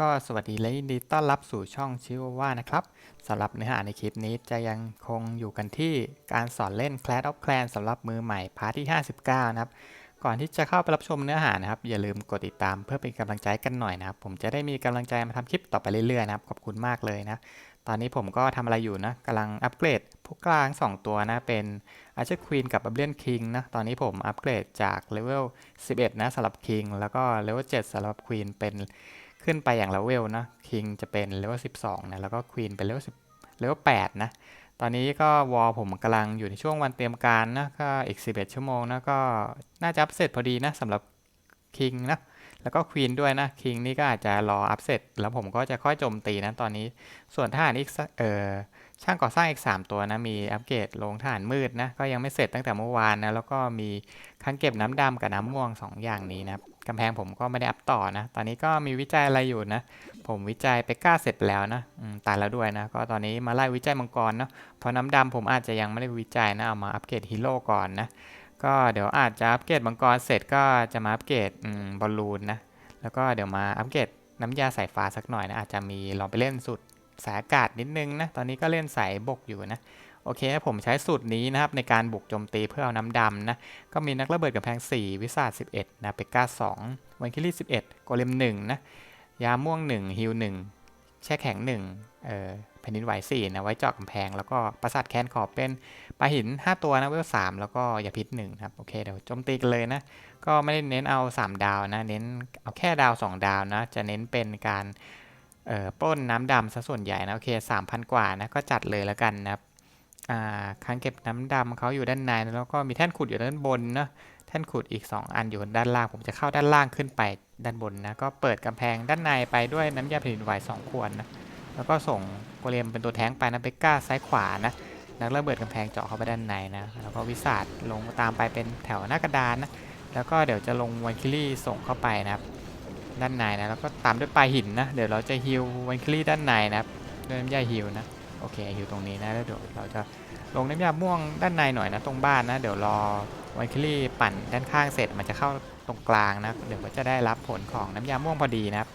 ก็สวัสดีและยินดีต้อนรับสู่ช่องชิวว่านะครับสำหรับเนื้อหาในคลิปนี้จะยังคงอยู่กันที่การสอนเล่น Clash of Clans สำหรับมือใหม่พาร์ทที่ 59 นะครับ ก่อนที่จะเข้าไปรับชมเนื้อหานะครับ อย่าลืมกดติดตามเพื่อเป็นกำลังใจกันหน่อยนะครับ ผมจะได้มีกำลังใจมาทำคลิปต่อไปเรื่อยๆนะครับ ขอบคุณมากเลยนะ ตอนนี้ผมก็ทำอะไรอยู่นะกำลังอัปเกรดพวกกลาง 2 ตัวนะ เป็น Archer Queen กับ Babylon King นะ ตอนนี้ผมอัปเกรดจากเลเวล 11 นะสำหรับ King แล้วก็เลเวล 7สำหรับ Queen เป็น ขึ้นไปอย่างเลเวลนะ King จะเป็นเลเวล12นะแล้วก็ Queen เป็นเลเวล10เลเวล8นะตอนนี้ก็วอลผมกำลังอยู่ในช่วงวันเตรียมการนะก็อีก11ชั่วโมงนะก็น่าจะอัปเสร็จพอดีนะสำหรับ King นะแล้วก็ควีนด้วยนะคิงนี่ก็อาจจะรออัพเสร็จแล้วผมก็จะค่อยโจมตีนะตอนนี้ส่วนทหารอีกเออช่างก่อสร้างอีก 3 ตัวนะ มีอัปเกรดลงทหารมืดนะ ก็ยังไม่เสร็จตั้งแต่เมื่อวานนะ แล้วก็มีคันเก็บน้ำดำกับน้ำม่วง 2 อย่างนี้นะครับ กำแพงผมก็ไม่ได้อัพต่อนะ ตอนนี้ก็มีวิจัยอะไรอยู่นะ ผมวิจัยไปก้าเสร็จแล้วนะตายแล้วด้วยนะ ก็ตอนนี้มาไล่วิจัยมังกรเนาะ เพราะน้ำดำผมอาจจะยังไม่ได้วิจัยนะ เอามาอัปเกรดฮีโร่ก่อนนะ ก็เดี๋ยวอาจจะอัปเกรดมังกรเสร็จก็จะมาอัปเกรดบอลลูนนะ แล้วก็เดี๋ยวมาอัปเกรดน้ำยาสายฟ้าสักหน่อยนะ อาจจะมีลองไปเล่นสูตรสายอากาศนิดนึงนะ ตอนนี้ก็เล่นสายบกอยู่นะ โอเค ผมใช้สูตรนี้นะครับในการบุกโจมตีเพื่อเอาน้ำดำนะ ก็มีนักระเบิดกับแพง 4 วิสาด11 นะเปก้า2วันคิลี่ 11 โกเลม1นะ ยาม่วง 1 ฮิล1แช่แข็ง 1 เอ่อแผ่นดินไหว4นะไว้เจาะกำแพง แล้วก็ประสาทแคนขอบเป็นปลาหิน 5 ตัวนะเวล3แล้วก็ยาพิษ1ครับ โอเค เดี๋ยวโจมตีกันเลยนะ ก็ไม่ได้เน้นเอา 3 ดาวนะ เน้นเอาแค่ดาว 2 ดาวนะ จะเน้นเป็นการเอ่อปล้นน้ำดำซะส่วนใหญ่นะ โอเค3,000 กว่านะ ก็จัดเลยแล้วกันนะครับ คันเก็บน้ำดำเขาอยู่ด้านในแล้วก็มีแท่นขุดอยู่ด้านบนนะแท่นขุดอีก 2 อันอยู่ด้านล่าง ผมจะเข้าด้านล่างขึ้นไปด้านบนนะก็เปิดกำแพงด้านในไปด้วยน้ำยาแผ่นดินไหว2ขวดนะแล้วก็ส่งโกเลมเป็นตัวแท้งไปนะเบกก้าซ้ายขวานะนักระเบิดกำแพงเจาะเข้าไปด้านในนะแล้วก็วิสาดลงตามไปเป็นแถวหน้ากระดานนะแล้วก็เดี๋ยวจะลงวันคิลี่ส่งเข้าไปนะครับด้านในนะแล้วก็ตามด้วยปลายหินนะเดี๋ยวเราจะฮิววันคิลี่ด้านในนะครับด้วยน้ำยาฮิวนะ โอเคฮิวตรงนี้นะแล้วเดี๋ยวเราจะลงน้ำยาม่วงด้านในหน่อยนะตรงบ้านนะ เดี๋ยวรอวันคิลี่ปั่นด้านข้างเสร็จมันจะเข้าตรงกลางนะเดี๋ยวก็จะได้รับผลของน้ำยาม่วงพอดีนะครับ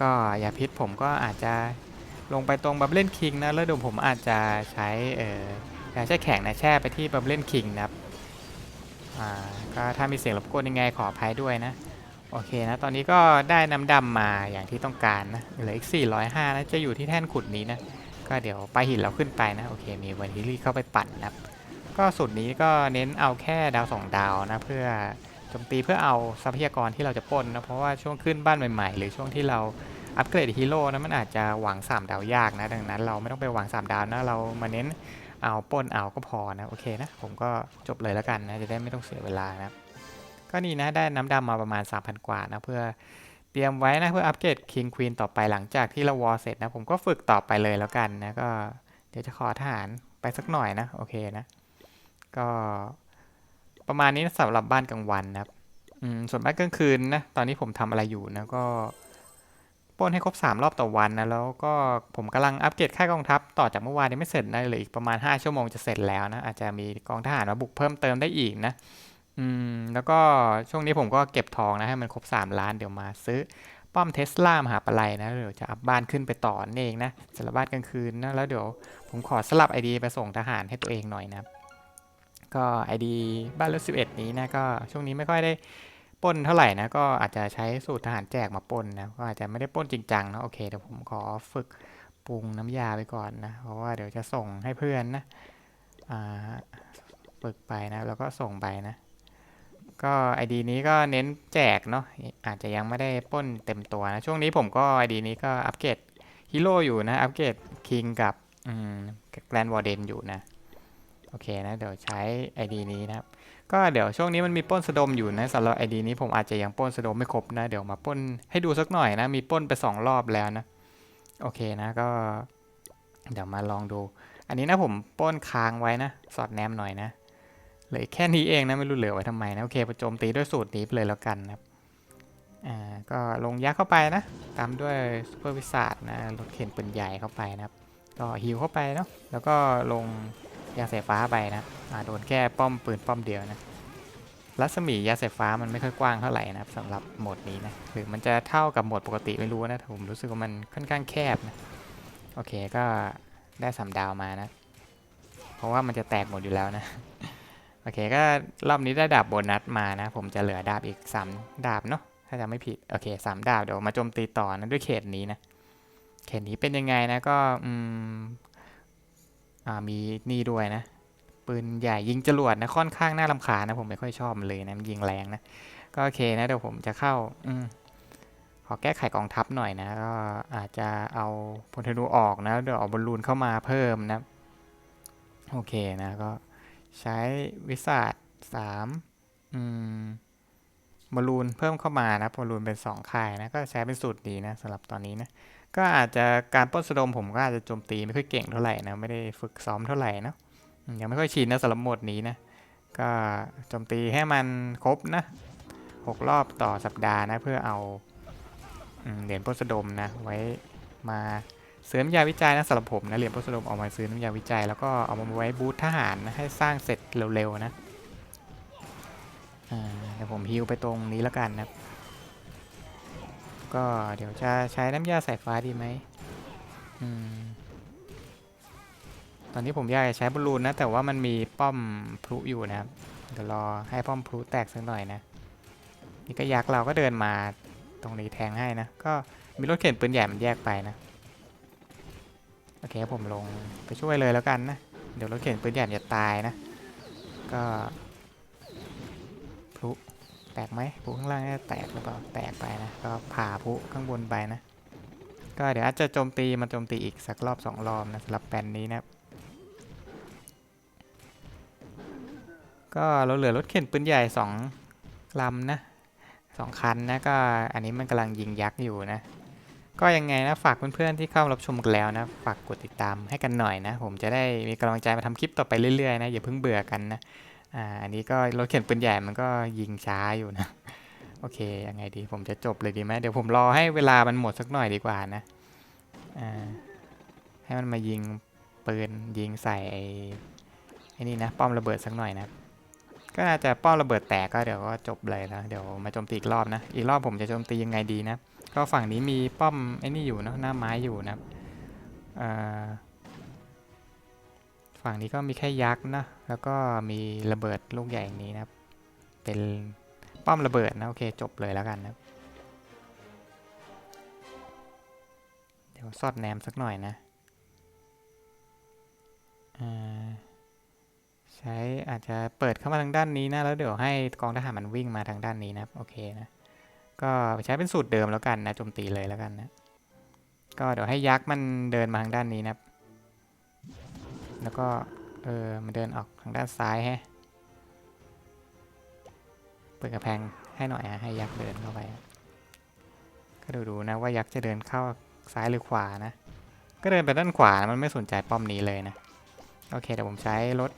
ก็ยาพิษผมก็อาจจะลงไปตรงบับเล่นคิงนะแล้วเดี๋ยวผมอาจจะใช้เอ่อยาแช่แข็งนะแช่ไปที่บับเล่นคิงนะครับอ่าก็ถ้ามีเสียงรบกวนยังไงขออภัยด้วยนะ โอเคนะ ตอนนี้ก็ได้น้ำดำมาอย่างที่ต้องการนะ เหลืออีก 405 นะ จะอยู่ที่แท่นขุดนี้นะ ก็เดี๋ยวไปหินเราขึ้นไปนะ โอเค มีวันฮิลี่เข้าไปปั่นนะก็สูตรนี้ก็เน้นเอาแค่ดาว 2 ดาวนะ เพื่อโจมตีเพื่อเอาทรัพยากรที่เราจะป้นนะ เพราะว่าช่วงขึ้นบ้านใหม่ๆ หรือช่วงที่เราอัปเกรดฮีโร่นะ มันอาจจะหวัง 3 ดาวยากนะ ดังนั้นเราไม่ต้องไปหวัง 3 ดาวนะ เรามาเน้นเอาป้นเอาก็พอนะ โอเคนะ ผมก็จบเลยแล้วกันนะ จะได้ไม่ต้องเสียเวลานะครับ ก็นี่นะได้น้ำดำมาประมาณ 3,000 กว่านะเพื่อเตรียมไว้นะเพื่ออัปเกรด King Queen ต่อไปหลังจากที่เราวอร์เสร็จนะผมก็ฝึกต่อไปเลยแล้วกันนะก็เดี๋ยวจะขอทหารไปสักหน่อยนะโอเคนะ ก็ประมาณนี้นะสำหรับบ้านกลางวันนะครับส่วนบ้านกลางคืนนะตอนนี้ผมทำอะไรอยู่นะก็ป้นให้ครบ 3 รอบต่อวันนะแล้วก็ผมกำลังอัปเกรดค่ายกองทัพต่อจากเมื่อวานยังไม่เสร็จนะเหลืออีกประมาณ 5 ชั่วโมงจะเสร็จแล้วนะอาจจะมีกองทหารมาบุกเพิ่มเติมได้อีกนะ อืม แล้วก็ช่วงนี้ผมก็เก็บทองนะให้มันครบ 3 ล้านเดี๋ยวมาซื้อป้อมเทสลามหาปะไลนะ เดี๋ยวจะอัพบ้านขึ้นไปต่อนั่เองนะสำหรับบ้านกลางคืนนะแล้วเดี๋ยวผมขอสลับ ID ไปส่งทหารให้ตัวเองหน่อยนะครับก็ ID บ้านรถ11นี้นะก็ช่วงนี้ไม่ค่อยได้ป้นเท่าไหร่นะก็อาจจะใช้สูตรทหารแจกมาป้นนะก็อาจจะไม่ได้ป้นจริงจังนะโอเคเดี๋ยวผมขอฝึกปรุงน้ำยาไปก่อนนะเพราะว่าเดี๋ยวจะส่งให้เพื่อนนะอ่าฝึกไปนะแล้วก็ส่งไปนะ ก็ ID นี้ก็เน้นแจกเนาะอาจจะยังไม่ได้ป้นเต็มตัวนะ ช่วงนี้ผมก็ ID นี้ก็อัปเกรดฮีโร่อยู่นะ อัปเกรดคิงกับอืมแกรนวอร์เดนอยู่นะ โอเคนะ เดี๋ยวใช้ ID นี้นะครับ ก็เดี๋ยวช่วงนี้มันมีป้นสะดมอยู่นะสำหรับ ID นี้ผมอาจจะยังป้นสะดมไม่ครบนะ เดี๋ยวมาป้นให้ดูสักหน่อยนะ มีป้นไปสองรอบแล้วนะ โอเคนะก็ เดี๋ยวมาลองดู อันนี้นะผมป้นค้างไว้นะ สอดแนมหน่อยนะ เหลือแค่นี้เองนะไม่รู้เหลือไว้ทำไมนะโอเคไปโจมตีด้วยสูตรนี้ไปเลยแล้วกันนะครับอ่าก็ลงยักษ์เข้าไปนะ ตามด้วยซูเปอร์วิสาดนะรถเข็นปืนใหญ่เข้าไปนะครับ ก็ฮิวเข้าไปเนาะแล้วก็ลงยาสายฟ้าไปนะอ่าโดนแค่ป้อมปืนป้อมเดียวนะรัศมียาสายฟ้ามันไม่ค่อยกว้างเท่าไหร่นะครับสำหรับโหมดนี้นะหรือมันจะเท่ากับโหมดปกติไม่รู้นะแต่ผมรู้สึกว่ามันค่อนข้างแคบนะโอเคก็ได้สามดาวมานะ เพราะว่ามันจะแตกหมดอยู่แล้วนะ อเคก็รอบนี้ได้ดาบโบนัสมานะ ผมจะเหลือดาบอีก 3 ดาบเนาะถ้าจะไม่ผิดโอเคสามดาบเดี๋ยวมาโจมตีต่อนะด้วยเขตนี้นะเขตนี้เป็นยังไงนะก็อืมอ่ามีนี่ด้วยนะปืนใหญ่ยิงจรวดนะค่อนข้างน่ารำคาญนะผมไม่ค่อยชอบเลยนะยิงแรงนะก็โอเคนะเดี๋ยวผมจะเข้าอืมขอแก้ไขกองทัพหน่อยนะก็อาจจะเอาพลธนูออกนะเดี๋ยวเอาบอลลูนเข้ามาเพิ่มนะ โอเคนะก็ ใช้วิสัทสามมบอลลูนเพิ่มเข้ามานะบอลลูนเป็นสองค่ายนะ ก็ใช้เป็นสูตรดีนะสำหรับตอนนี้นะ ก็อาจจะการป้นสะดมผมก็อาจจะโจมตีไม่ค่อยเก่งเท่าไหร่นะ ไม่ได้ฝึกซ้อมเท่าไหร่นะยังไม่ค่อยชินนะสำหรับโหมดนี้นะ ก็โจมตีให้มันครบนะหกรอบต่อสัปดาห์นะ เพื่อเอาอเหรียญป้นสะดมนะ ไว้มา เสริมยาวิจัยนะสำหรับผมนะเหรียญปล้นสดมเอามาซื้อน้ำยาวิจัยแล้วก็เอามาไว้บูธทหารนะให้สร้างเสร็จเร็วๆนะอ่าเดี๋ยวผมฮิวไปตรงนี้แล้วกันนะก็เดี๋ยวจะใช้น้ำยาสายฟ้าดีไหมอืมตอนนี้ผมอยากจะใช้บอลลูนนะ แต่ว่ามันมีป้อมพลุอยู่นะครับเดี๋ยวรอให้ป้อมพลุแตกสักหน่อยนะ นี่ก็ยักษ์เราก็เดินมาตรงนี้แทงให้นะ ก็มีรถเข็นปืนใหญ่มันแยกไปนะ โอเคผมลงไปช่วยเลยแล้วกันนะ เดี๋ยวรถเข็นปืนใหญ่จะตายนะ ก็พลุแตกไหมพลุข้างล่างน่าจะแตกหรือเปล่าแตกไปนะ ก็ผ่าพลุข้างบนไปนะ ก็เดี๋ยวอาจจะโจมตีมาโจมตีอีกสักรอบสองรอบนะสำหรับแปนนี้นะก็เราเหลือรถเข็นปืนใหญ่สองลำนะสองคันนะก็อันนี้มันกำลังยิงยักษ์อยู่นะ ก็ยังไงนะฝากเพื่อนๆที่เข้ารับชมกันแล้วนะ ฝากกดติดตามให้กันหน่อยนะ ผมจะได้มีกำลังใจมาทำคลิปต่อไปเรื่อยๆนะอย่าเพิ่งเบื่อกันนะอ่าอันนี้ก็รถเข็นปืนใหญ่มันก็ยิงช้าอยู่นะ โอเคยังไงดีผมจะจบเลยดีไหมเดี๋ยวผมรอให้เวลามันหมดสักหน่อยดีกว่านะอ่าให้มันมายิงปืนยิงใส่ไอ้ไอ้นี่นะ ป้อมระเบิดสักหน่อยนะก็น่าจะป้อมระเบิดแตกก็เดี๋ยวก็จบเลยนะเดี๋ยวมาโจมตีอีกรอบนะ อีกรอบผมจะโจมตียังไงดีนะ ก็ฝั่งนี้มีป้อมไอ้นี่อยู่เนะหน้าไม้อยู่นะครับฝั่งนี้ก็มีแค่ยักษ์นะแล้วก็มีระเบิดลูกใหญ่อย่างนี้นะครับ เป็นป้อมระเบิดนะโอเคจบเลยแล้วกันนะเดี๋ยวซอดแนมสักหน่อยนะใช้อาจจะเปิดเข้ามาทางด้านนี้นะแล้วเดี๋ยวให้กองทหารมันวิ่งมาทางด้านนี้นะโอเคนะ ก็ใช้เป็นสูตรเดิมแล้วกันนะโจมตีเลยแล้วกันนะก็เดี๋ยวให้ยักษ์มันเดินมาทางด้านนี้นะครับ แล้วก็เออมันเดินออกทางด้านซ้ายฮะเปิดกระแพงให้หน่อยอะให้ยักษ์เดินเข้าไป ก็ดูดูนะว่ายักษ์จะเดินเข้าซ้ายหรือขวานะ ก็เดินไปด้านขวานะมันไม่สนใจป้อมนี้เลยนะ โอเคเดี๋ยวผมใช้รถ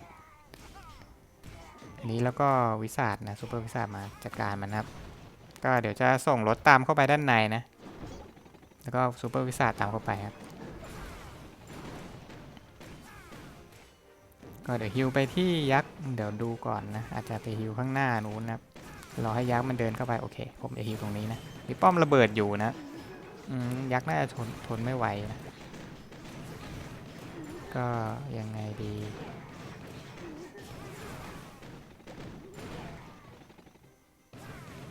อันนี้แล้วก็วิสาดนะซูเปอร์วิสาดมาจัดการมันนะครับ ก็เดี๋ยวจะส่งรถตามเข้าไปด้านในนะ แล้วก็ซูเปอร์วิสาตามเข้าไปครับ ก็เดี๋ยวฮิวไปที่ยักษ์เดี๋ยวดูก่อนนะ อาจจะไปฮิวข้างหน้านู้นนะครับรอให้ยักษ์มันเดินเข้าไปโอเค ผมจะฮิวตรงนี้นะมีป้อมระเบิดอยู่นะอืมยักษ์น่าจะทนทนไม่ไหวนะ ก็ยังไงดี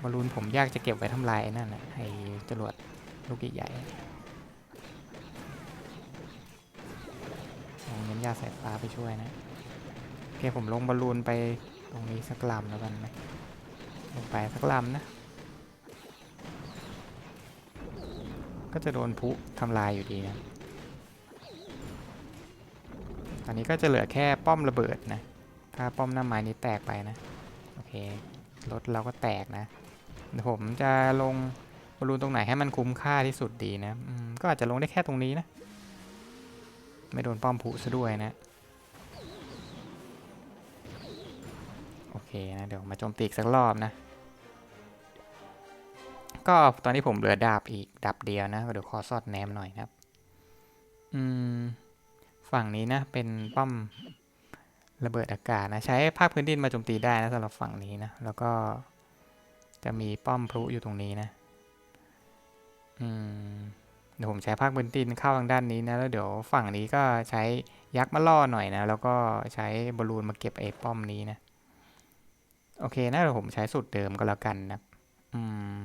บอลลูนผมยากจะเก็บไว้ทำลายนั่นนะไอ้จรวดลูกใหญ่ๆลองเน้นยาสายฟ้าไปช่วยนะโอเคผมลงบอลลูนไปตรงนี้สักลำแล้วกันนะลงไปสักลำนะ ก็จะโดนพุทำลายอยู่ดีนะตอนนี้ก็จะเหลือแค่ป้อมระเบิดนะ ถ้าป้อมหน้าไม้นี้แตกไปนะ โอเครถเราก็แตกนะ เดี๋ยวผมจะลงบอลลูนตรงไหนให้มันคุ้มค่าที่สุดดีนะก็อาจจะลงได้แค่ตรงนี้นะ ไม่โดนป้อมผุซะด้วยนะ โอเคนะ เดี๋ยวมาโจมตีอีกสักรอบนะ ก็ตอนนี้ผมเหลือดาบอีกดาบเดียวนะเดี๋ยวขอสอดแนมหน่อยครับ อืม ฝั่งนี้นะ เป็นป้อมระเบิดอากาศนะ ใช้ภาคพื้นดินมาโจมตีได้นะสำหรับฝั่งนี้นะ แล้วก็ จะมีป้อมพลุอยู่ตรงนี้นะ อืมเดี๋ยวผมใช้ภาคพื้นดินเข้าทางด้านนี้นะ แล้วเดี๋ยวฝั่งนี้ก็ใช้ยักษ์มาล่อหน่อยนะ แล้วก็ใช้บอลลูนมาเก็บไอ้ป้อมนี้นะ โอเคนะเดี๋ยวผมใช้สูตรเดิมก็แล้วกันนะอืม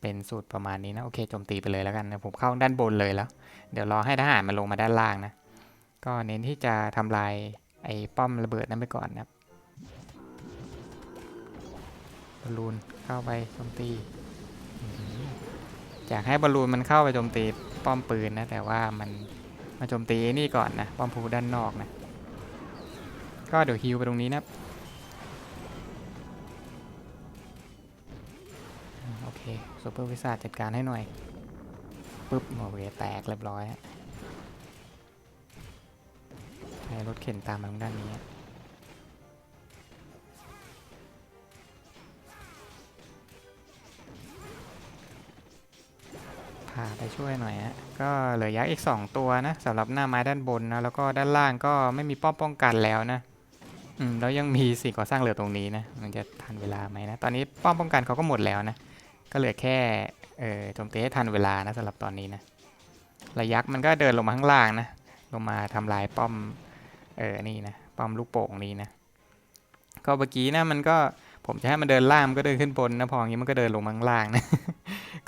เป็นสูตรประมาณนี้นะ โอเคโจมตีไปเลยแล้วกันนะผมเข้าด้านบนเลยแล้ว เดี๋ยวรอให้ทหารมันลงมาด้านล่างนะ ก็เน้นที่จะทำลายไอ้ป้อมระเบิดนั้นไปก่อนนะครับ บอลลูนเข้าไปโจมตีอยากให้บอลลูนมันเข้าไปโจมตีป้อมปืนนะแต่ว่ามันมาโจมตีนี่ก่อนนะป้อมพูด้านนอกนะก็เดี๋ยวฮิวไปตรงนี้นะโอเคซูเปอร์วิสาจัดการให้หน่อยปุ๊บโอเคแตกเรียบร้อยฮะใช้รถเข็นตามมาทางด้านนี้าไปช่วยหน่อยฮะก็เหลือยักษ์อีก 2 ตัวนะสำหรับหน้าไม้ด้านบนนะแล้วก็ด้านล่างก็ไม่มีป้อมป้องกันแล้วนะอืมแล้วยังมีสิ่งก่อสร้างเหลือตรงนี้นะมันจะทันเวลาไหมนะตอนนี้ป้อมป้องกันเขาก็หมดแล้วนะก็เหลือแค่เออโจมตีให้ทันเวลานะสำหรับตอนนี้นะระยักษ์มันก็เดินลงมาข้างล่างนะลงมาทำลายป้อมเออนี่นะป้อมลูกโป่งนี้นะก็เมื่อกี้นะมันก็ ผมจะให้มันเดินล่างมันก็เดินขึ้นบนนะพออย่างนี้มันก็เดินลงมาข้างล่างนะ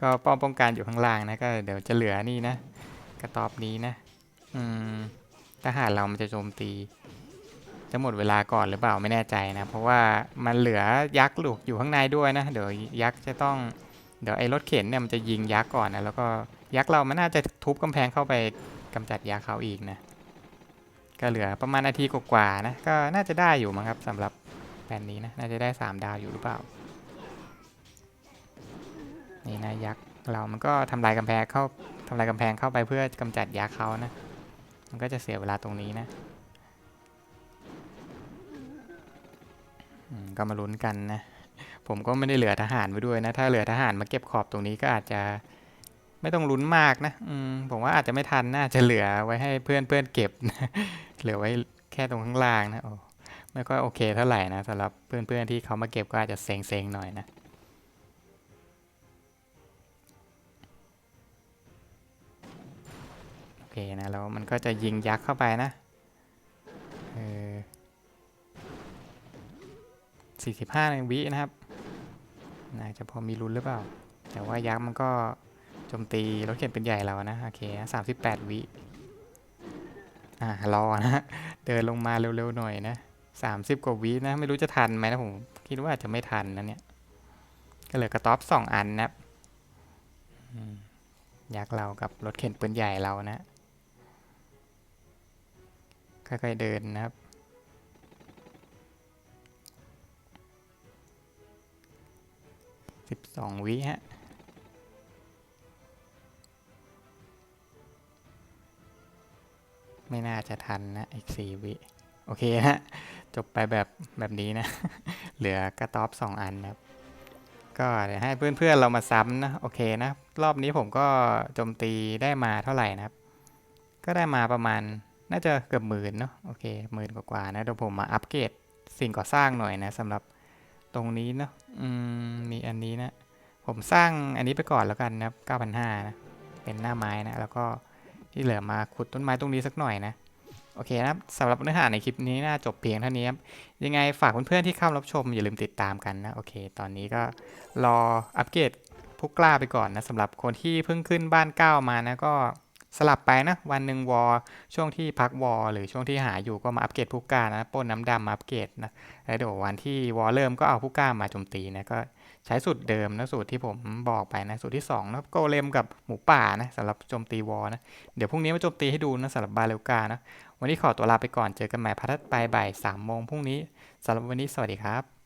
ก็ป้อมป้องกันอยู่ข้างล่างนะก็เดี๋ยวจะเหลือนี่นะกระตอบนี้นะ อืมทหารเรามันจะโจมตี จะหมดเวลาก่อนหรือเปล่าไม่แน่ใจนะ เพราะว่ามันเหลือยักษ์ลูกอยู่ข้างในด้วยนะ เดี๋ยวยักษ์จะต้อง เดี๋ยวไอ้รถเข็นเนี่ยมันจะยิงยักษ์ก่อนนะแล้วก็ยักษ์เรามันน่าจะทุบกำแพงเข้าไปกำจัดยักษ์เขาอีกนะก็เหลือประมาณนาทีกว่าๆนะก็น่าจะได้อยู่มั้งครับสำหรับ แผนนี้นะ น่าจะได้ 3 ดาวอยู่หรือเปล่า นี่นะยักษ์เรามันก็ทำลายกำแพงเข้าทำลายกำแพงเข้าไปเพื่อกำจัดยักษ์เขานะ มันก็จะเสียเวลาตรงนี้นะก็มาลุ้นกันนะ ผมก็ไม่ได้เหลือทหารไว้ด้วยนะ ถ้าเหลือทหารมาเก็บขอบตรงนี้ก็อาจจะไม่ต้องลุ้นมากนะอืมผมว่าอาจจะไม่ทันน่าจะเหลือไว้ให้เพื่อนเพื่อนเก็บนะเหลือไว้แค่ตรงข้างล่างนะโอ้ ไม่ค่อยโอเคเท่าไหร่นะสำหรับเพื่อนๆที่เขามาเก็บก็อาจจะเซ็งๆหน่อยนะโอเคนะแล้วมันก็จะยิงยักษ์เข้าไปนะเออสี่สิบห้าวินะครับน่าจะพอมีลุ้นหรือเปล่า แต่ว่ายักษ์มันก็โจมตีรถเข็นเป็นใหญ่เรานะโอเคสามสิบแปดวิอ่ารอนะ เดินลงมาเร็วๆหน่อยนะ สามสิบกว่าวินะ ไม่รู้จะทันไหมนะผม คิดว่าอาจจะไม่ทันนะเนี่ย ก็เหลือกระต๊อบสองอันนะครับอยักษ์เรากับรถเข็นปืนใหญ่เรานะ ค่อยๆเดินนะครับ สิบสองวิฮะไม่น่าจะทันนะ อีกสี่วิ โอเคฮะ จบไปแบบแบบนี้นะ เหลือกระต๊อบสองอันนะครับ ก็เดี๋ยวให้เพื่อนๆเรามาซ้ำนะ โอเคนะ รอบนี้ผมก็โจมตีได้มาเท่าไหร่นะครับ ก็ได้มาประมาณน่าจะเกือบหมื่นเนาะโอเคหมื่นกว่าๆนะเดี๋ยวผมมาอัปเกรดสิ่งก่อสร้างหน่อยนะสำหรับตรงนี้เนาะอืมมีอันนี้นะ ผมสร้างอันนี้ไปก่อนแล้วกันนะครับ9,500นะเป็นหน้าไม้นะ แล้วก็ที่เหลือมาขุดต้นไม้ตรงนี้สักหน่อยนะ โอเคนะครับสำหรับเนื้อหาในคลิปนี้น่าจบเพียงเท่านี้ครับยังไงฝากเพื่อนๆที่เข้ารับชมอย่าลืมติดตามกันนะโอเค ตอนนี้ก็รออัปเกรดผู้กล้าไปก่อนนะสำหรับคนที่เพิ่งขึ้นบ้านเก้ามานะก็สลับไปนะวันหนึ่งวอช่วงที่พักวอหรือช่วงที่หาอยู่ก็มาอัปเกรดผู้กล้านะป้นน้ำดำมาอัปเกรดนะแล้วเดี๋ยววันที่วอเริ่มก็เอาผู้กล้ามาโจมตีนะก็ใช้สูตรเดิมนะสูตรที่ผมบอกไปนะสูตรที่2นะโกเลมกับหมูป่านะสำหรับโจมตีวอนะเดี๋ยวพรุ่งนี้มาโจมตีให้ดูนะสำหรับบาเลกานะ วันนี้ขอตัวลาไปก่อนเจอกันใหม่พัทัดไปบ่ายสามโมงพรุ่งนี้สำหรับวันนี้สวัสดีครับ